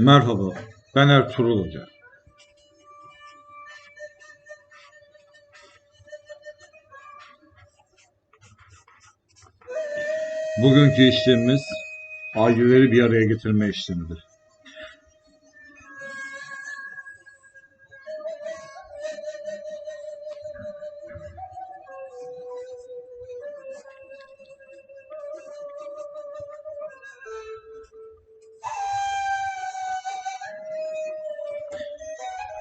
Merhaba, ben Ertuğrul Hoca. Bugünkü işlemimiz aileleri bir araya getirme işlemidir.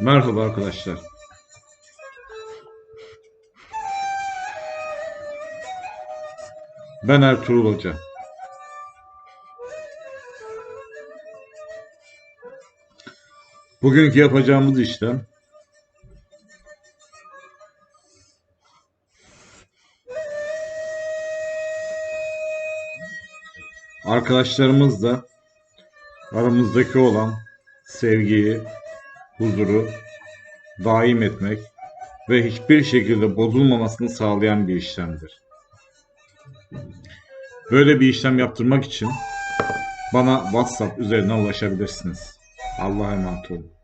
Merhaba arkadaşlar. Ben Ertuğrul Hoca. Bugünkü yapacağımız işlem arkadaşlarımızla aramızdaki olan sevgiyi, huzuru daim etmek ve hiçbir şekilde bozulmamasını sağlayan bir işlemdir. Böyle bir işlem yaptırmak için bana WhatsApp üzerinden ulaşabilirsiniz. Allah'a emanet olun.